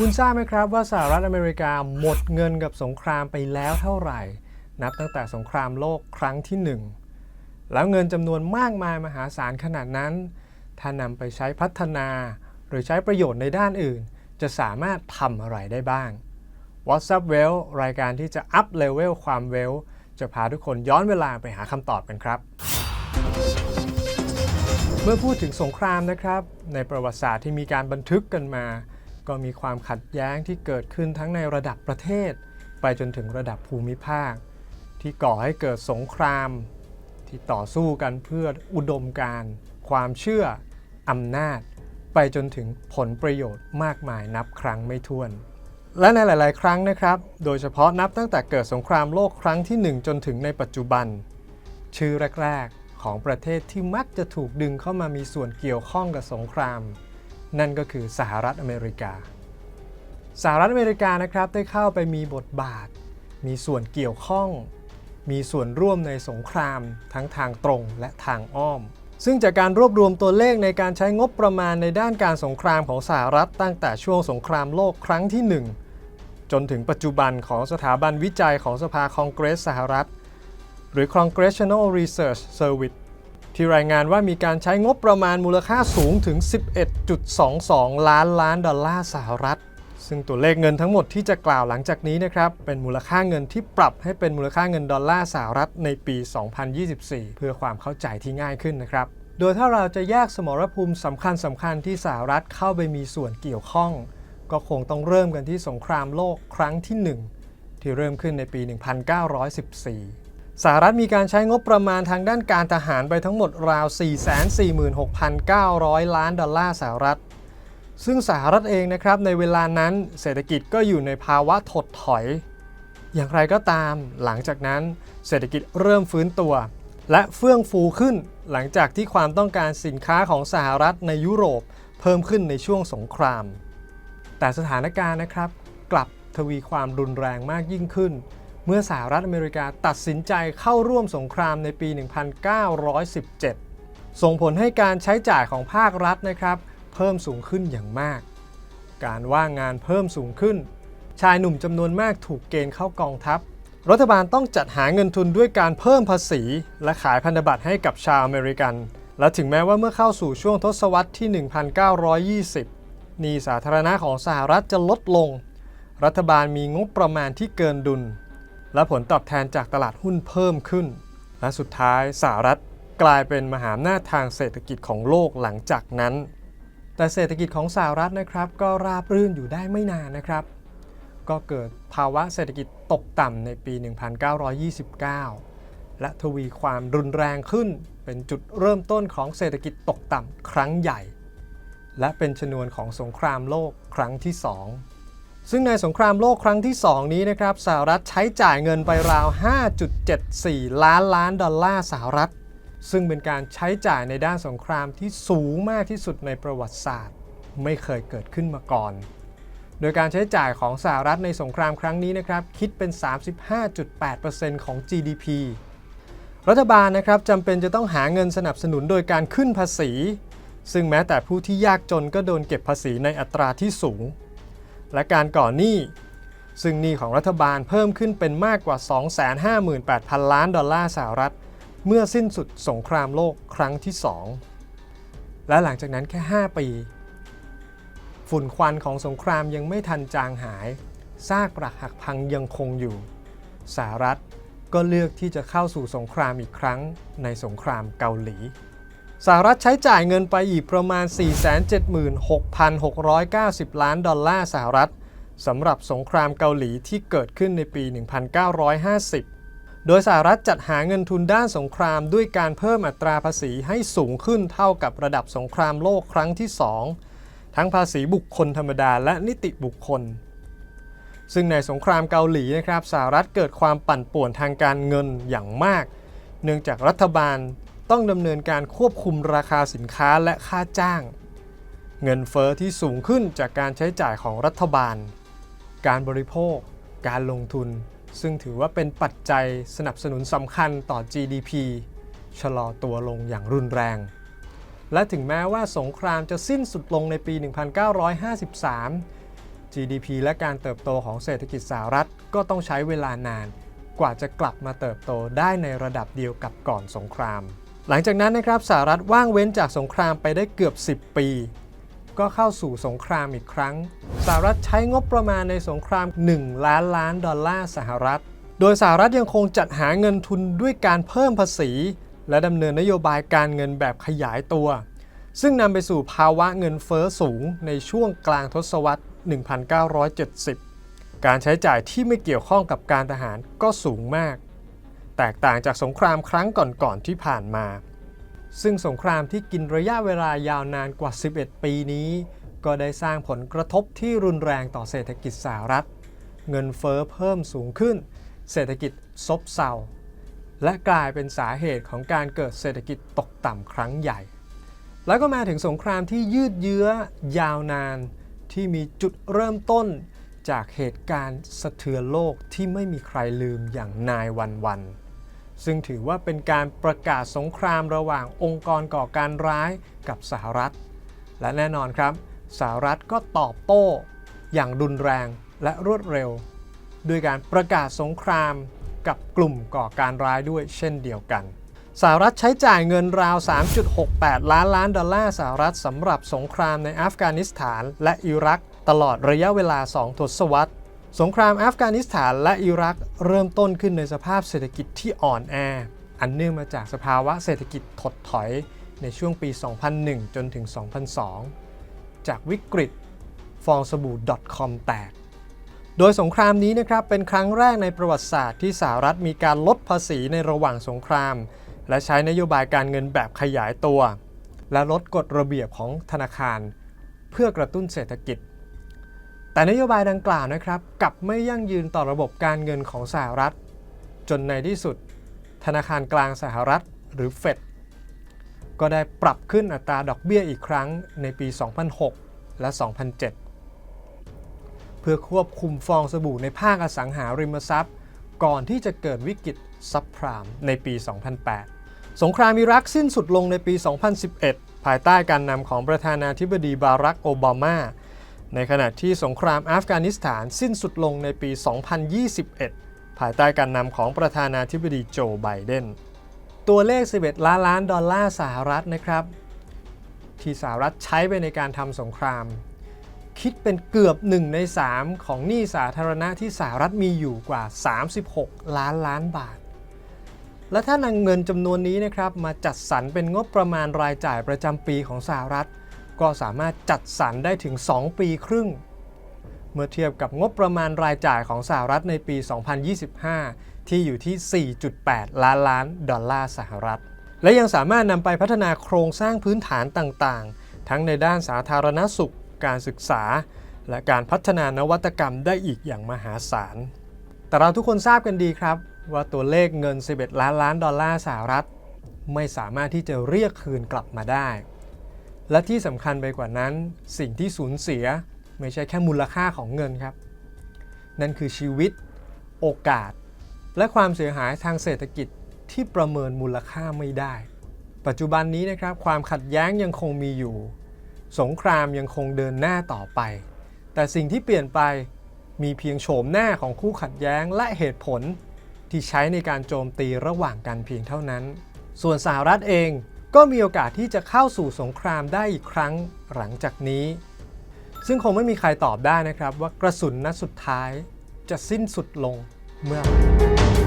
คุณทราบไหมครับว่าสหรัฐอเมริกาหมดเงินกับสงครามไปแล้วเท่าไหร่ นับตั้งแต่สงครามโลกครั้งที่หนึ่งแล้วเงินจำนวนมากมายมหาศาลขนาดนั้น ถ้านำไปใช้พัฒนา หรือใช้ประโยชน์ในด้านอื่น จะสามารถทำอะไรได้บ้าง What's Up Well รายการที่จะอัพเลเวลความเวลจะพาทุกคนย้อนเวลาไปหาคำตอบกันครับ เมื่อพูดถึงสงครามนะครับ ในประวัติศาสตร์ที่มีการบันทึกกันมา ก็มีความขัดแย้งที่เกิดขึ้นทั้งในระดับประเทศ ไปจนถึงระดับภูมิภาค ที่ก่อให้เกิดสงคราม ที่ต่อสู้กันเพื่ออุดมการความเชื่ออำนาจ ไปจนถึงผลประโยชน์มากมายนับครั้งไม่ถ้วน และในหลาย ๆ ครั้งนะครับ โดยเฉพาะนับตั้งแต่เกิดสงครามโลกครั้งที่ 1 จนถึงในปัจจุบัน ชื่อแรก ๆ ของประเทศที่มักจะถูกดึงเข้ามามีส่วนเกี่ยวข้องกับสงคราม นั่นก็คือสหรัฐอเมริกา สหรัฐอเมริกานะครับได้เข้าไปมีบทบาท มีส่วนเกี่ยวข้อง มีส่วนร่วมในสงคราม ทั้งทางตรงและทางอ้อม ซึ่งจากการรวบรวมตัวเลขในการใช้งบประมาณในด้านการสงครามของสหรัฐตั้งแต่ช่วงสงครามโลกครั้งที่ 1 จนถึงปัจจุบันของสถาบันวิจัยของสภาคองเกรสสหรัฐ หรือ Congressional Research Service ที่รายงานว่ามีการใช้งบประมาณมูลค่าสูงถึง 11.22 ล้านล้านดอลลาร์สหรัฐ ซึ่งตัวเลขเงินทั้งหมดที่จะกล่าวหลังจากนี้นะครับ เป็นมูลค่าเงินที่ปรับให้เป็นมูลค่าเงินดอลลาร์สหรัฐในปี 2024 เพื่อความเข้าใจที่ง่ายขึ้นนะครับ โดยถ้าเราจะแยกสมรภูมิสำคัญสำคัญที่สหรัฐเข้าไปมีส่วนเกี่ยวข้อง ก็คงต้องเริ่มกันที่สงครามโลกครั้งที่ 1 ที่เริ่มขึ้นในปี 1914 สหรัฐมีการใช้งบประมาณทางด้านการทหารไปทั้งหมดราว 446,900 ล้านดอลลาร์สหรัฐ ซึ่งสหรัฐเองนะครับในเวลานั้นเศรษฐกิจก็อยู่ในภาวะถดถอย อย่างไรก็ตาม หลังจากนั้นเศรษฐกิจเริ่มฟื้นตัว และเฟื่องฟูขึ้นหลังจากที่ความต้องการสินค้าของสหรัฐในยุโรปเพิ่มขึ้นในช่วงสงคราม แต่สถานการณ์นะครับ กลับทวีความรุนแรงมากยิ่งขึ้น เมื่อสหรัฐอเมริกาตัดสินใจเข้าร่วมสงครามในปี 1917 ส่งผลให้การใช้จ่ายของภาครัฐนะครับ เพิ่มสูงขึ้นอย่างมาก การว่างงานเพิ่มสูงขึ้น ชายหนุ่มจำนวนมากถูกเกณฑ์เข้ากองทัพ รัฐบาลต้องจัดหาเงินทุนด้วยการเพิ่มภาษี และขายพันธบัตรให้กับชาวอเมริกัน และถึงแม้ว่าเมื่อเข้าสู่ช่วงทศวรรษที่ 1920หนี้สาธารณะของสหรัฐจะลดลง รัฐบาลมีงบประมาณที่เกินดุล และผลตอบแทนจากตลาดหุ้นเพิ่มขึ้น และสุดท้ายสหรัฐกลายเป็นมหาอำนาจทางเศรษฐกิจของโลกหลังจากนั้น แต่เศรษฐกิจของสหรัฐนะครับก็ราบรื่นอยู่ได้ไม่นานนะครับ ก็เกิดภาวะเศรษฐกิจตกต่ำในปี 1929 และทวีความรุนแรงขึ้นเป็นจุดเริ่มต้นของเศรษฐกิจตกต่ำครั้งใหญ่ และเป็นชนวนของสงครามโลกครั้งที่2 ซึ่งในสงครามโลกครั้งที่ 2 นี้นะครับสหรัฐใช้จ่ายเงินไปราว 5.74 ล้านล้านดอลลาร์สหรัฐ ซึ่งเป็นการใช้จ่ายในด้านสงครามที่สูงมากที่สุดในประวัติศาสตร์ ไม่เคยเกิดขึ้นมาก่อน โดยการใช้จ่ายของสหรัฐในสงครามครั้งนี้นะครับคิดเป็น 35.8%ของ GDP รัฐบาลนะครับจำเป็นจะต้องหาเงินสนับสนุนโดยการขึ้นภาษี ซึ่งแม้แต่ผู้ที่ยากจนก็โดนเก็บภาษีในอัตราที่สูง และการก่อหนี้ ซึ่งหนี้ของรัฐบาลเพิ่มขึ้นเป็นมากกว่า 258,000 ล้านดอลลาร์สหรัฐ เมื่อสิ้นสุดสงครามโลกครั้งที่ 2 และหลังจากนั้นแค่ 5 ปี ฝุ่นควันของสงครามยังไม่ทันจางหาย ซากปรักหักพังยังคงอยู่สหรัฐก็เลือกที่จะเข้าสู่สงครามอีกครั้งในสงครามเกาหลี สหรัฐใช้จ่ายเงินไปอีกประมาณ 476,690 ล้านดอลลาร์สหรัฐสำหรับสงครามเกาหลีที่เกิดขึ้นในปี 1950 โดยสหรัฐจัดหาเงินทุนด้านสงครามด้วยการเพิ่มอัตราภาษีให้สูงขึ้นเท่ากับระดับสงครามโลกครั้งที่ 2 ทั้งภาษีบุคคลธรรมดาและนิติบุคคล ซึ่งในสงครามเกาหลีนะครับสหรัฐเกิดความปั่นป่วนทางการเงินอย่างมาก เนื่องจากรัฐบาล ต้องดำเนินการควบคุมราคาสินค้าและค่าจ้าง เงินเฟอ้อที่สูงขึ้นจากการใช้จ่ายของรัฐบาล การบริโภค การลงทุน ซึ่งถือว่าเป็นปัจจัยสนับสนุนสำคัญต่อ GDP ชะลอตัวลงอย่างรุนแรง และถึงแม้ว่าสงครามจะสิ้นสุดลงในปี 1953 GDP และการเติบโตของเศรษฐกิจสหรัฐก็ต้องใช้เวลานานกว่าจะกลับมาเติบโตได้ในระดับเดียวกับก่อนสงคราม หลังจากนั้นนะครับสหรัฐว่างเว้นจากสงครามไปได้เกือบ 10 ปี ก็เข้าสู่สงครามอีกครั้งสหรัฐใช้งบประมาณในสงคราม 1 ล้านล้านดอลลาร์สหรัฐ โดยสหรัฐยังคงจัดหาเงินทุนด้วยการเพิ่มภาษี และดำเนินนโยบายการเงินแบบขยายตัว ซึ่งนำไปสู่ภาวะเงินเฟอ้อสูงในช่วงกลางทศวรรษ 1970 การใช้จ่ายที่ไม่เกี่ยวข้องกับการทหารก็สูงมาก แตกต่างจากสงครามครั้งก่อนๆที่ผ่านมา ซึ่งสงครามที่กินระยะเวลายาวนานกว่า 11 ปีนี้ ก็ได้สร้างผลกระทบที่รุนแรงต่อเศรษฐกิจสหรัฐ เงินเฟอ้อเพิ่มสูงขึ้น เศรษฐกิจซบเซาและกลายเป็นสาเหตุของการเกิดเศรษฐกิจตกต่ำครั้งใหญ่ แล้วก็มาถึงสงครามที่ยืดเยื้อยาวนานที่มีจุดเริ่มต้นจากเหตุการณ์สะเทือนโลกที่ไม่มีใครลืมอย่างนายวันวัน ซึ่งถือว่าเป็นการประกาศสงครามระหว่างองค์กรก่อการร้ายกับสหรัฐ และแน่นอนครับ สหรัฐก็ตอบโต้ อย่างรุนแรงและรวดเร็ว ด้วยการประกาศสงครามกับกลุ่มก่อการร้ายด้วยเช่นเดียวกันสหรัฐใช้จ่ายเงินราว 3.68 ล้านล้านดอลลาร์สหรัฐสำหรับสงครามในอัฟกานิสถานและอิรัก ตลอดระยะเวลา 2 ทศวรรษ สงครามอัฟกานิสถานและอิรักเริ่มต้นขึ้นในสภาพเศรษฐกิจที่อ่อนแอ อันเนื่องมาจากสภาวะเศรษฐกิจถดถอยในช่วงปี 2001 จนถึง 2002 จากวิกฤตฟองสบู่ .com แตก โดยสงครามนี้นะครับเป็นครั้งแรกในประวัติศาสตร์ที่สหรัฐมีการลดภาษีในระหว่างสงคราม และใช้นโยบายการเงินแบบขยายตัว และลดกฎระเบียบของธนาคาร เพื่อกระตุ้นเศรษฐกิจ แต่นโยบายดังกล่าวนะครับกลับไม่ยั่งยืนต่อระบบการเงินของสหรัฐ จนในที่สุด ธนาคารกลางสหรัฐหรือเฟดก็ได้ปรับขึ้นอัตราดอกเบี้ยอีกครั้งในปี 2006 และ 2007 เพื่อควบคุมฟองสบู่ในภาคอสังหาริมทรัพย์ ก่อนที่จะเกิดวิกฤตซับพรามในปี 2008 สงครามอิรักสิ้นสุดลงในปี 2011 ภายใต้การนำของประธานาธิบดีบารักโอบามา ในขณะที่สงครามอัฟกานิสถานสิ้นสุดลงในปี 2021 ภายใต้การนำของประธานาธิบดีโจ ไบเดน ตัวเลข 11 ล้านล้านดอลลาร์สหรัฐนะครับ ที่สหรัฐใช้ไปในการทำสงคราม คิดเป็นเกือบ 1 ใน 3 ของหนี้สาธารณะที่สหรัฐมีอยู่กว่า 36 ล้านล้านบาท และถ้านำเงินจำนวนนี้นะครับมาจัดสรรเป็นงบประมาณรายจ่ายประจำปีของสหรัฐ ก็สามารถจัดสรรได้ถึง 2 ปีครึ่ง เมื่อเทียบกับงบประมาณรายจ่ายของสหรัฐในปี 2025 ที่อยู่ที่ 4.8 ล้านล้านดอลลาร์สหรัฐ และยังสามารถนำไปพัฒนาโครงสร้างพื้นฐานต่างๆ ทั้งในด้านสาธารณสุข การศึกษา และการพัฒนานวัตกรรมได้อีกอย่างมหาศาล แต่เราทุกคนทราบกันดีครับ ว่าตัวเลขเงิน 11 ล้านล้านดอลลาร์สหรัฐ ไม่สามารถที่จะเรียกคืนกลับมาได้ และที่สำคัญไปกว่านั้น สิ่งที่สูญเสียไม่ใช่แค่มูลค่าของเงินครับ นั่นคือชีวิต โอกาส และความเสียหายทางเศรษฐกิจที่ประเมินมูลค่าไม่ได้ ปัจจุบันนี้นะครับความขัดแย้งยังคงมีอยู่ สงครามยังคงเดินหน้าต่อไป แต่สิ่งที่เปลี่ยนไปมีเพียงโฉมหน้าของคู่ขัดแย้งและเหตุผลที่ใช้ในการโจมตีระหว่างกันเพียงเท่านั้น ส่วนสหรัฐเอง ก็มีโอกาสที่จะเข้าสู่สงครามได้อีกครั้งหลังจากนี้ ซึ่งคงไม่มีใครตอบได้นะครับว่ากระสุนนัดสุดท้ายจะสิ้นสุดลงเมื่อไหร่